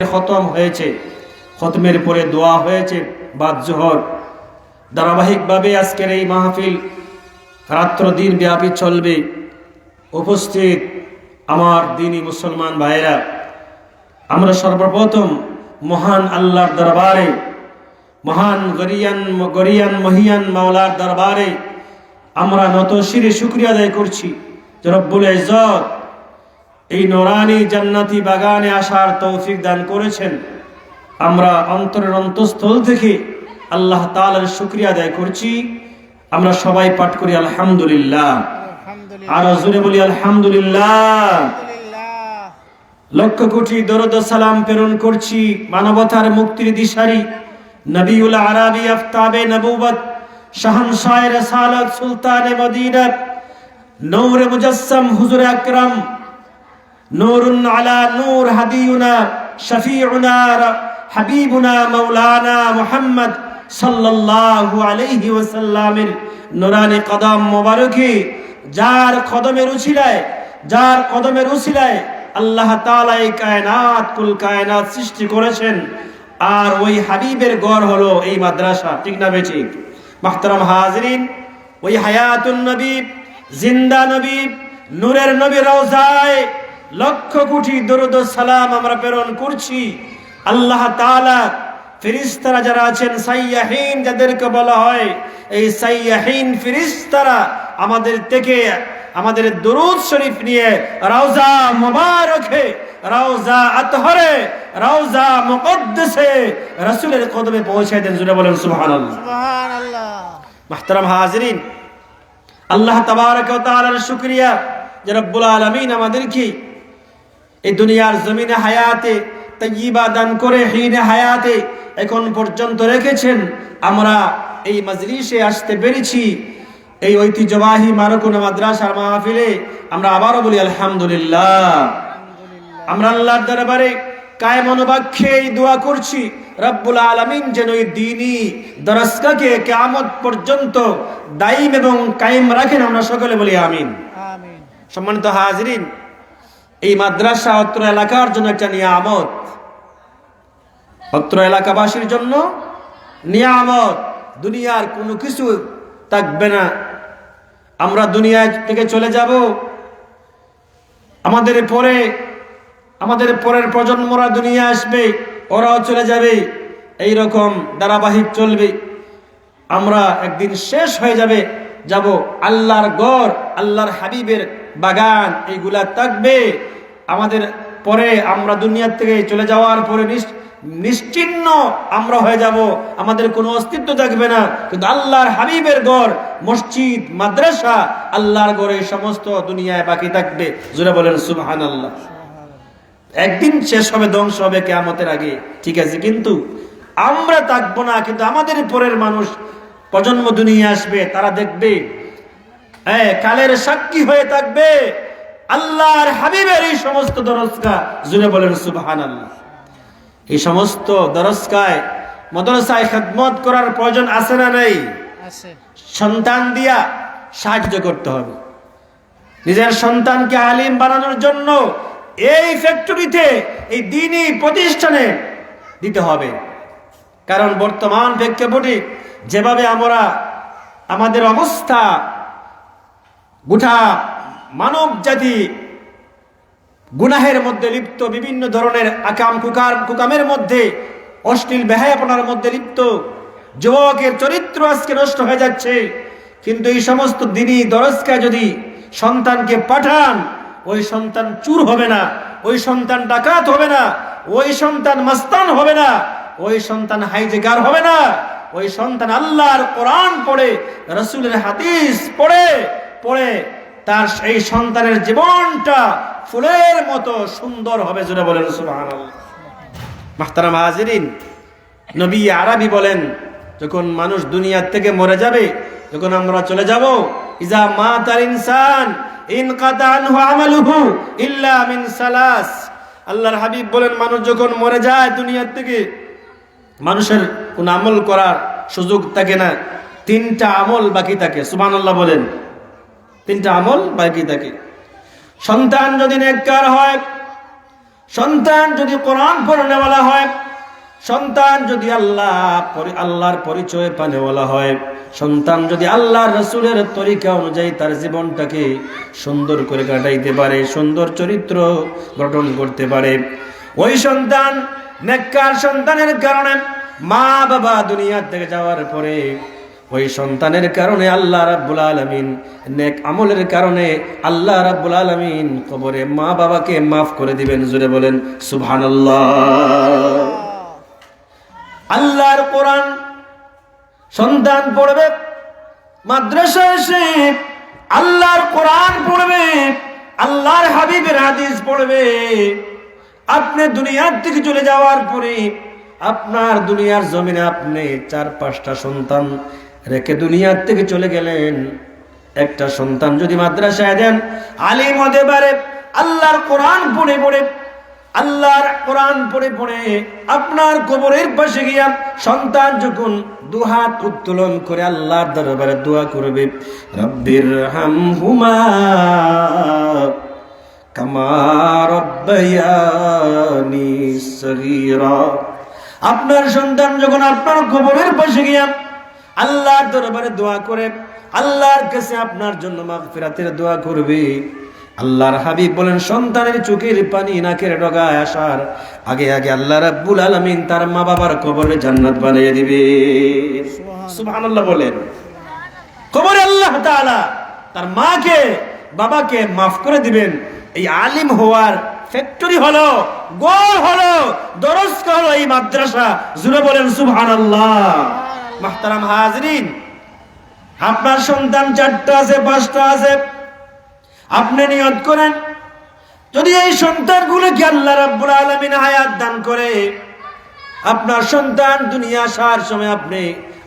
খতম হয়েছে। খতমের পরে দোয়া হয়েছে বাদ জোহর। ধারাবাহিকভাবে আজকের এই মাহফিল রাত্র দিন ব্যাপী চলবে। উপস্থিত আমার দিনী মুসলমান ভাইরা আমরা সর্বপ্রথম মহান আল্লাহর দরবারে, মহান গরিয়ান গরিয়ান মহিয়ান মাওলার দরবারে আমরা নত শিরে শুক্রিয়া আদায় করছি রব্বুল ইজ্জত এই নোরানি জান্নাতি বাগানে আসার তৌফিক দান করেছেন। আমরা অন্তরের অন্তঃস্থল থেকে আল্লাহ তাআলার শুক্রিয়া আদায় করছি। আমরা সবাই পাঠ করি আলহামদুলিল্লাহ। আর জোরে বলি আলহামদুলিল্লাহ। লক্ষ কোটি দরদ সালাম প্রেরণ করছি মানবতার মুক্তির দিশারি নবিউল আরবি আফতাবে নবুবত শাহনশাহ রসালত সুলতানে মদিনা নূর মুজাসসাম হুজুর আকরাম নূরুন আলা নূর হাদিউনা, শফিউনা, হাবিবুনা, মাওলানা মুহাম্মদ সাল্লাল্লাহু আলাইহি ওয়াসাল্লামের নুরানি কদম মোবারকে, যার কদমের উছিলায়, যার কদমের উছিলায় আল্লাহ তাআলা এই কায়নাত, কুল কায়নাত সৃষ্টি করেছেন। আর ওই হাবিবের গড় হলো এই মাদ্রাসা, ঠিক না বেঠিক মাহতারাম হাজরিন, ওই হায়াতুন নবী, জিন্দা নবী, নূরের নবী রওজায় লক্ষ কোটি দরুদ সালাম আমরা প্রেরণ করছি। আল্লাহ তালা ফিরিস্তারা যারা আছেন সাইয়াহীন যাদেরকে বলা হয় এই সাইয়াহীন ফিরিস্তারা আমাদের থেকে আমাদের দরুদ শরীফ নিয়ে রওজা মুবারকে রওজা আতহরে রওজা মুকদ্দাসে রাসূলের কদমে পৌঁছায় দেন। জুড়ে বলেন সুবহানাল্লাহ। সুবহানাল্লাহ। মাহতারাম হাজরিন আল্লাহ তাবারক ওয়া তাআলার শুকরিয়া। যে রব্বুল আলামিন আমাদেরকে এই দুনিয়ার জমিনে হায়াতে তাইয়্যিবা দান করে হিনে হায়াতে এখন পর্যন্ত রেখেছেন। আমরা এই মজলিসে আসতে পেরেছি। এই ঐতিহ্যবাহী মারকুনা মাদ্রাসার মাহফিলে আমরা আবারও বলি আলহামদুলিল্লাহ। আমরা আল্লাহর দরবারে কায় মনোবাক্যে এই দোয়া করছি রব্বুল আলামিন যেন এই দিনই দরসকাকে কিয়ামত পর্যন্ত দায়িম এবং কায়েম রাখেন। আমরা সকলে বলি আমিন। আমিন। সম্মানিত হাজরিন এই মাদ্রাসা অত্র এলাকার জন্য একটা নিয়ামত। অত্র এলাকাবাসীর জন্য নিয়ামত। দুনিয়ার কোনো কিছু থাকবে না। আমরা দুনিয়া থেকে চলে যাব। আমাদের পরে, আমাদের পরের প্রজন্মরা দুনিয়া আসবে, ওরাও চলে যাবে। এই রকম ধারাবাহিক চলবে। আমরা একদিন শেষ হয়ে যাবে। যাব। আল্লাহর গড় আল্লাহর হাবিবের বাগান, এইগুলা থাকবে। আমাদের পরে আমরা দুনিয়ার থেকে চলে যাওয়ার পরে নিশ্চিন্ন আমরা হয়ে যাব। আমাদের কোনো অস্তিত্ব থাকবে না। কিন্তু আল্লাহর হাবিবের গড় মসজিদ, মাদ্রাসা, আল্লাহর গড় সমস্ত দুনিয়ায় বাকি থাকবে। জুড়ে বলেন সুবহান আল্লাহ একদিন শেষ হবে, ধ্বংস হবে, কেয়ামতের আগে। ঠিক আছে, কিন্তু আমরা থাকব না। কিন্তু আমাদের পরের মানুষ প্রজন্ম দুনিয়া আসবে তারা দেখবে। হ্যাঁ কালের সাক্ষী হয়ে থাকবে। আল্লাহর হাবিবের এই সমস্ত দরজকা জুড়ে বলেন সুবহান আল্লাহ এই সমস্ত দরজকায় মদরসায় খেদমত করার প্রয়োজন আছে না নেই? সন্তান দিয়া সাহায্য করতে হবে। নিজের সন্তানকে আলিম বানানোর জন্য এই ফ্যাক্টরিতে এই দিনই প্রতিষ্ঠানে দিতে হবে। কারণ বর্তমান প্রেক্ষাপটে যেভাবে আমরা আমাদের অবস্থা, গোটা মানব জাতি গুনাহের মধ্যে লিপ্ত, বিভিন্ন ধরনের আকাম কুকার কুকামের মধ্যে, অশ্লীল বেহায়াপনার মধ্যে লিপ্ত, যুবকের চরিত্র আজকে নষ্ট হয়ে যাচ্ছে। কিন্তু এই সমস্ত দিনই দরজকায় যদি সন্তানকে পাঠান, ওই সন্তান চুর হবে না, ওই সন্তান ডাকাত হবে না, ওই সন্তান মাস্তান হবে না, ওই সন্তান হাইজেগার হবে না। ওই সন্তান আল্লাহর কোরআন পড়ে, রসুলের হাদিস পড়ে পড়ে তার এই সন্তানের জীবনটা ফুলের মতো সুন্দর হবে জুড়ে বলেন, সুবহানাল্লাহ। মাহতারাম হাজিরিন, নবী আরবি বলেন, যখন মানুষ দুনিয়ার থেকে মরে যাবে, যখন আমরা চলে যাব, ইজা মা তার ইনসান, ইন কাতানহু আমালুহু ইল্লা মিন সালাস। আল্লাহর হাবিব বলেন, মানুষ যখন মরে যায় দুনিয়ার থেকে, মানুষের কোন আমল করার সুযোগ থাকে না। তিনটা আমল বাকি থাকে, সুবহানাল্লাহ বলেন। তিনটা আমল বাকি থাকে। সন্তান যদি নেককার হয়, সন্তান যদি কোরআন পড়নেওয়ালা হয়, সন্তান যদি আল্লাহ আল্লাহর পরিচয় পানেওয়ালা হয়, সন্তান যদি আল্লাহর রসুলের তরিকা অনুযায়ী তার জীবনটাকে সুন্দর করে কাটাইতে পারে, সুন্দর চরিত্র গঠন করতে পারে, ওই সন্তান নেককার সন্তানের কারণে মা বাবা দুনিয়ার থেকে যাওয়ার পরে ওই সন্তানের কারণে আল্লাহ রাব্বুল আলামিন, নেক আমলের কারণে আল্লাহ রাব্বুল আলামিন কবরে মা বাবাকে মাফ করে দিবেন জুড়ে বলেন, সুবহানাল্লাহ। আল্লাহর কোরআন সন্তান পড়বে, মাদ্রাসা এসে আল্লাহর কোরআন পড়বে, আল্লাহর হাবিবের হাদিস পড়বে। আপনি দুনিয়ার থেকে চলে যাওয়ার পরে আপনার দুনিয়ার জমিনে আপনি চার, পাঁচটা সন্তান রেখে দুনিয়ার থেকে চলে গেলেন। একটা সন্তান যদি মাদ্রাসায় দেন, আলিম হতে পারে, আল্লাহর কোরআন পড়ে পড়ে, আল্লাহর কোরআন পড়ে পড়ে আপনার কবরের পাশে গিয়া সন্তান যখন দুহাত উত্তোলন করে আল্লাহর দরবারে দোয়া করবে, রব্বির হামহুমা কামা রব্বায়ানি সগীরা। আপনার সন্তান যখন আপনার কবরের পাশে গিয়া আল্লাহর দরবারে দোয়া করে আল্লাহর কাছে আপনার জন্য মাগফিরাতের দোয়া করবে আল্লাহর হাবিব বলেন সন্তানের চোখের পানি নাকের ডগায় আসার আগে আগে আল্লাহ রাব্বুল আলামিন তার মা বাবার কবরে জান্নাত বানিয়ে দিবে। সুবহানাল্লাহ বলেন। কবরে আল্লাহ তাআলা তার মাকে বাবাকে মাফ করে দিবেন। এই আলিম হওয়ার ফ্যাক্টরি হলো গোল হলো দরস্ক হলো এই মাদ্রাসা। জুড়ে বলেন সুবহানাল্লাহ। মাহতারাম হাজরিন আপনার সন্তান চারটা আছে পাঁচটা আছে। আপনি নিয়ত করেন যদি এই সন্তানগুলোকে আল্লাহ রাব্বুল আলামিন হায়াত দান করে আপনার সন্তান দুনিয়া আসার সময় আপনি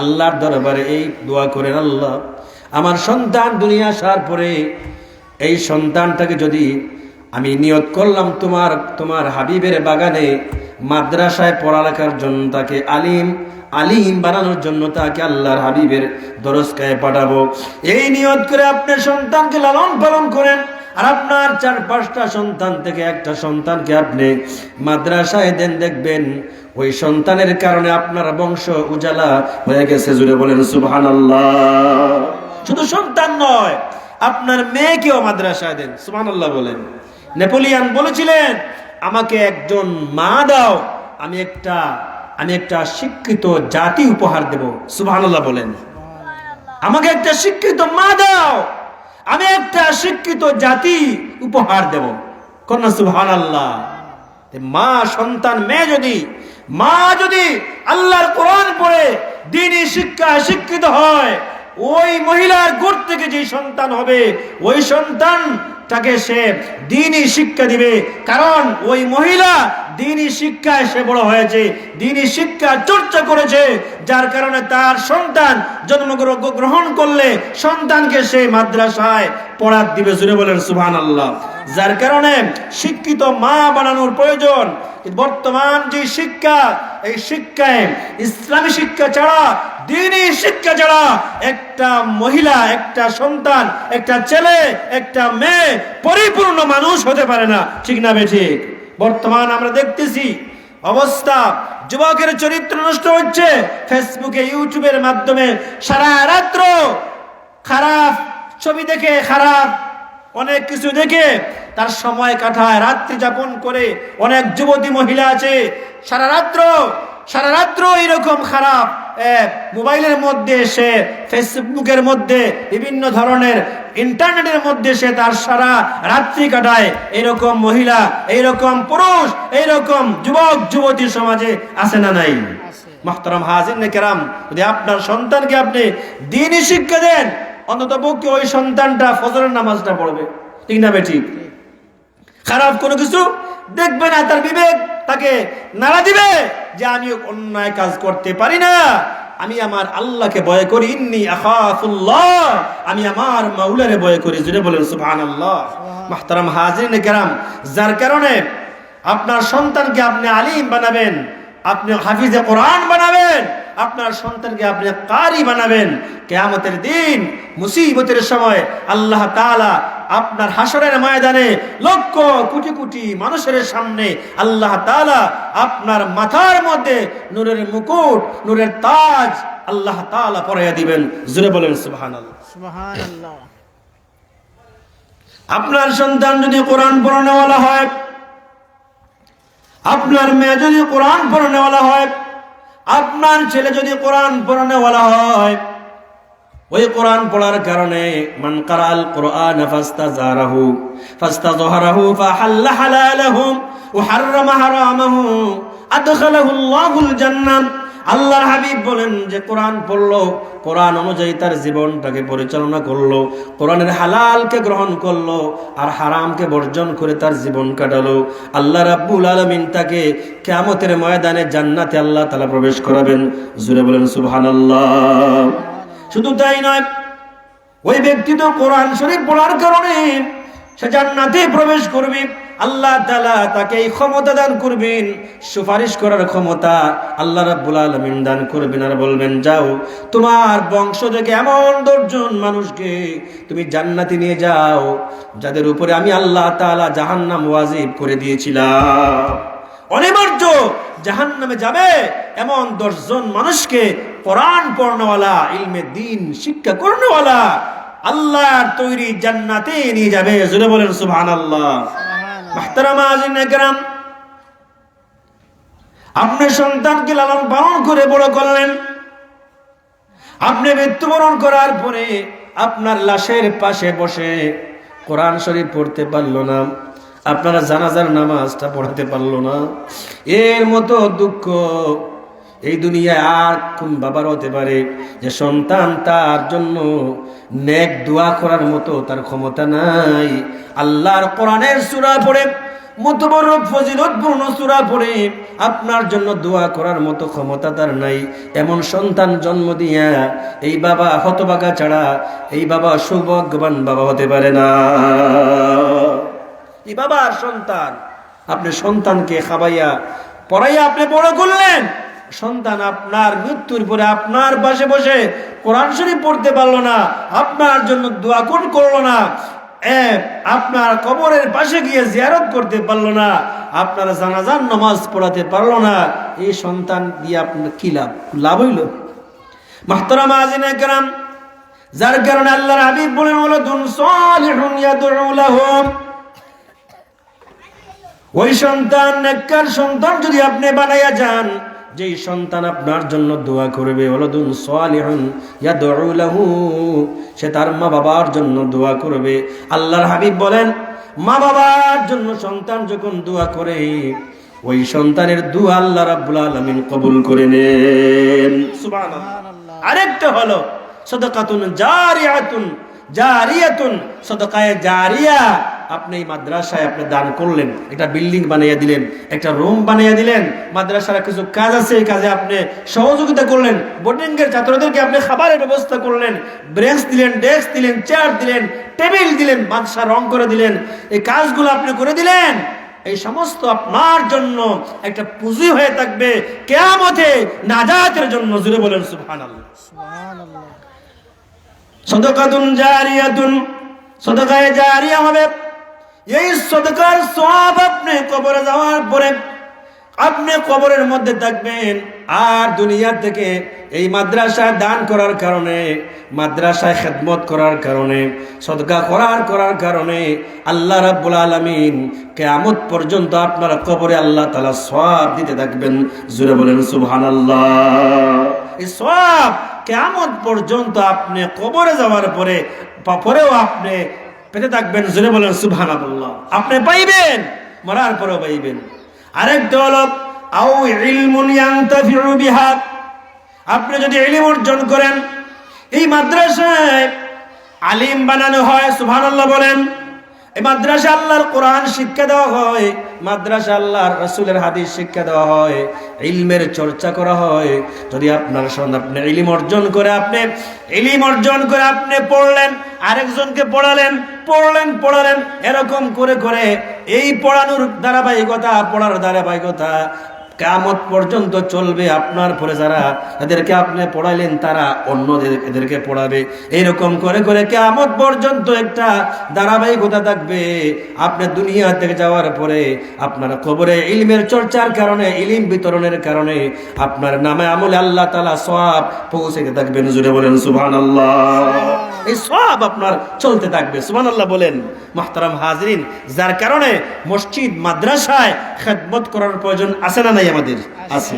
আল্লাহর দরবারে এই দোয়া করেন আল্লাহ আমার সন্তান দুনিয়া আসার পরে এই সন্তানটাকে যদি আমি নিয়ত করলাম তোমার তোমার হাবিবের বাগানে মাদ্রাসায় পড়ালেখার জন্য তাকে আলিম আলিম বানানোর জন্য তাকে আল্লাহর হাবিবের দরজকায় পাঠাবো। এই নিয়ত করে আপনার সন্তানকে লালন পালন করেন আর আপনার চার পাঁচটা সন্তান থেকে একটা সন্তানকে আপনি মাদ্রাসায় দেন, দেখবেন ওই সন্তানের কারণে আপনার বংশ উজালা হয়ে গেছে। জুড়ে বলেন সুবহান শুধু সন্তান নয়, আপনার মেয়েকেও মাদ্রাসায় দেন সুবহান বলেন। নেপোলিয়ান বলেছিলেন আমাকে একজন মা দাও আমি একটা আমি একটা শিক্ষিত জাতি উপহার দেব। সুবহানাল্লাহ বলেন। আমাকে একটা শিক্ষিত মা দাও আমি একটা শিক্ষিত জাতি উপহার দেব। কন্যা সুবহান আল্লাহ মা সন্তান মেয়ে যদি মা যদি আল্লাহর কোরআন পড়ে দিনই শিক্ষা শিক্ষিত হয় ওই মহিলার গোট থেকে যে সন্তান হবে ওই সন্তান তাকে সে দিনই শিক্ষা দিবে। কারণ ওই মহিলা দিনই শিক্ষায় সে বড় হয়েছে, দিনই শিক্ষা চর্চা করেছে, যার কারণে তার সন্তান জন্মগ্রহ গ্রহণ করলে সন্তানকে সে মাদ্রাসায় পড়ার দিবে জুড়ে বলেন সুবহান আল্লাহ যার কারণে শিক্ষিত মা বানানোর প্রয়োজন। বর্তমান যে শিক্ষা, এই শিক্ষায় ইসলামী শিক্ষা ছাড়া দিনই শিক্ষা ছাড়া একটা মহিলা, একটা সন্তান, একটা ছেলে, একটা মেয়ে, পরিপূর্ণ মানুষ হতে পারে না। ঠিক না বেঠিক বর্তমান আমরা দেখতেছি, অবস্থা, যুবকের চরিত্র নষ্ট হচ্ছে। ফেসবুকে ইউটিউবের মাধ্যমে সারা রাত্র খারাপ ছবি দেখে, খারাপ অনেক কিছু দেখে, তার সময় কাটায়, রাত্রি যাপন করে অনেক যুবতী মহিলা আছে। সারা রাত্র সারা রাত্র এরকম খারাপ মোবাইলের মধ্যে সে ফেসবুকের মধ্যে বিভিন্ন ধরনের ইন্টারনেটের মধ্যে সে তার সারা রাত্রি কাটায়। এরকম মহিলা এইরকম পুরুষ এইরকম যুবক যুবতী সমাজে আছে না নাই। মাহতারাম হাজির কেরাম যদি আপনার সন্তানকে আপনি দিনই শিক্ষা দেন অন্তত পক্ষে ওই সন্তানটা ফজরের নামাজটা পড়বে। ঠিক না বেঠিক খারাপ কোনো কিছু দেখবে না তার বিবেক তাকে নাড়া দিবে যে আমি অন্যায় কাজ করতে পারি না। আমি আমার আল্লাহকে ভয় করি ইন্নি আখাফুল্লাহ। আমি আমার মাওলারে ভয় করি জুড়ে বলেন সুবহানাল্লাহ। মাহতারাম হাজিরিন কেরাম যার কারণে আপনার সন্তানকে আপনি আলিম বানাবেন আপনি হাফিজে কোরআন বানাবেন আপনার সন্তানকে আপনি কারি বানাবেন। কেয়ামতের দিন মুসিবতের সময় আল্লাহ তাআলা আপনার হাসরের ময়দানে লক্ষ কোটি কোটি মানুষের সামনে আল্লাহ তাআলা আপনার মাথার মধ্যে নূরের মুকুট নূরের তাজ আল্লাহ তাআলা পরাইয়া দিবেন। জুড়ে বলেন সুবহান আপনার সন্তান যদি কোরআন পড়ানেওয়ালা হয় আপনার মেয়ে যদি কোরআন পড়ানেওয়ালা হয় আপনার ছেলে যদি কোরআন পড়ানেওয়ালা হয় ওই কোরআন পড়ার কারণে মান কারাল কোরআন ফাস্তাজারাহু, ফাস্তাজহারাহু ফাহাল্লা হালালাহু ওয়া হাররামা হারামাহু আদখালাহু আল্লাহুল জান্নাত আল্লাহর হাবিব বলেন যে কোরআন পড়ল, কোরআন অনুযায়ী তার জীবনটাকে পরিচালনা করল, কোরআনের হালালকে গ্রহণ করল, আর হারামকে বর্জন করে তার জীবন কাটালো। আল্লাহ রাব্বুল আলমিন তাকে কিয়ামতের ময়দানে জান্নাতে আল্লাহ তালা প্রবেশ করাবেন। জুড়ে বলেন সুবহানাল্লাহ। শুধু তাই নয়, ওই ব্যক্তি তো কোরআন শরীফ পড়ার কারণে সে জান্নাতে প্রবেশ করবে। আল্লাহ তাআলা তাকে এই ক্ষমতা দান করবেন, সুপারিশ করার ক্ষমতা আল্লাহ রাব্বুল আলামিন দান করবেন আর বলবেন, যাও, তোমার বংশ থেকে এমন দশজন মানুষকে তুমি জান্নাতে নিয়ে যাও, যাদের উপরে আমি আল্লাহ তাআলা জাহান্নাম ওয়াজিব করে দিয়েছিলাম। অনিবার্য জাহান নামে যাবে এমন দশজন মানুষকে কোরআন পড়নেওয়ালা ইলমে দিন শিক্ষা করনেওয়ালা আল্লাহর তৈরি জান্নাতে নিয়ে যাবে। জুড়ে বলেন সুবহান আল্লাহ আপনি সন্তানকে লালন পালন করে বড় করলেন। আপনি মৃত্যুবরণ করার পরে আপনার লাশের পাশে বসে কোরআন শরীফ পড়তে পারল না। আপনারা জানাজার নামাজটা পড়াতে পারল না। এর মতো দুঃখ এই দুনিয়ায় আর কোন বাবার হতে পারে যে সন্তান তার জন্য নেক দোয়া করার মতো তার ক্ষমতা নাই। আল্লাহর কোরআনের সূরা পড়ে আপনার জন্য দোয়া করার মতো ক্ষমতা তার নাই। এমন সন্তান জন্ম দিয়া এই বাবা হতবাগা ছাড়া এই বাবা সৌভাগ্যবান বাবা হতে পারে না। এই বাবার সন্তান, আপনি সন্তানকে খাবাইয়া পড়াইয়া আপনি বড় করলেন। সন্তান আপনার, মৃত্যুর পরে আপনার পাশে বসে কোরআন শরীফ পড়তে পারল না, আপনার জন্য দোয়া কোন করল না আপনার কবরের পাশে গিয়ে জিয়ারত করতে পারল না, আপনার জানাজান নামাজ পড়াতে পারল না এই সন্তান দিয়ে আপনার কি লাভ? লাভ হইল? মাহতারাম আজিন একরাম যার কারণে আল্লাহর হাবিব বলেন হলো ওই সন্তান সন্তান যদি আপনি বানাইয়া যান যেই সন্তান আপনার জন্য দোয়া করবে ওলাদুন সালিহুন ইয়াদউ লাহু সে তার মা বাবার জন্য দোয়া করবে। আল্লাহর হাবিব বলেন মা বাবার জন্য সন্তান যখন দোয়া করে ওই সন্তানের দোয়া আল্লাহ রাব্বুল আলামিন কবুল করে নেন। সুবহানাল্লাহ। আরেকটা হলো সদকাতুন জারিয়াতুন জারিয়াতুন সদকায়ে জারিয়া আপনি এই মাদ্রাসায় আপনি দান করলেন একটা বিল্ডিং বানাইয়া দিলেন একটা রুম বানাইয়া দিলেন মাদ্রাসার কিছু কাজ আছে এই কাজে আপনি সহযোগিতা করলেন বোর্ডিং এর ছাত্রদেরকে আপনি খাবারের ব্যবস্থা করলেন ব্রেঞ্চ দিলেন ডেস্ক দিলেন চেয়ার দিলেন টেবিল দিলেন বাদশা রং করে দিলেন এই কাজগুলো আপনি করে দিলেন এই সমস্ত আপনার জন্য একটা পুঁজি হয়ে থাকবে কেয়ামতে নাজাতের জন্য জুড়ে বলেন সুবহানাল্লাহ। সুবহানাল্লাহ। সদকাতুন জারিয়াতুন সদকায়ে জারিয়া হবে। এই সদকার সব আপনি কবরে যাওয়ার পরে আপনি কবরের মধ্যে থাকবেন, আর দুনিয়া থেকে এই মাদ্রাসায় দান করার কারণে, মাদ্রাসায় খেদমত করার কারণে, সদকা করার করার কারণে আল্লাহ রাব্বুল আলামিন কিয়ামত পর্যন্ত আপনার কবরে আল্লাহ তাআলা সব দিতে থাকবেন। জুড়ে বলেন, সুবহানাল্লাহ। এই সব কেমন পর্যন্ত আপনি কবরে যাওয়ার পরে, পরেও আপনি পেতে থাকবেন, জোরে বলেন, সুবহানাল্লাহ। আপনি পাইবেন, মরার পরেও পাইবেন। আরেক দল আও ইলমুন ইয়ানতাফিউ বিহা। আপনি যদি ইলম অর্জন করেন, এই মাদ্রাসায় আলিম বানানো হয়, সুবহানাল্লাহ বলেন। এই মাদ্রাসা আল্লাহর কোরআন শিক্ষা দেওয়া হয়, মাদ্রাসা আল্লাহর রসুলের হাদিস শিক্ষা দেওয়া হয়, ইলমের চর্চা করা হয়। যদি আপনার সন্তান আপনি ইলিম অর্জন করে, আপনি ইলিম অর্জন করে আপনি পড়লেন আরেকজনকে পড়ালেন পড়লেন পড়ালেন এরকম করে করে এই পড়ানোর ধারাবাহিকতা পড়ার ধারাবাহিকতা কামত পর্যন্ত চলবে আপনার পরে যারা এদেরকে আপনি পড়াইলেন, তারা অন্যদের এদেরকে পড়াবে। এরকম করে করে কামত পর্যন্ত একটা ধারাবাহিকতা থাকবে। আপনি দুনিয়া থেকে যাওয়ার পরে আপনার খবরে ইলমের চর্চার কারণে, ইলিম বিতরণের কারণে আপনার নামে আমলে আল্লাহ তালা সব পৌঁছে থাকবেন জুড়ে বলেন সুবহান এই সব আপনার চলতে থাকবে। সুবহান আল্লাহ বলেন, মাহতারাম হাজরিন, যার কারণে মসজিদ, মাদ্রাসায় খেদমত করার প্রয়োজন আছে না নাই আমাদের আছে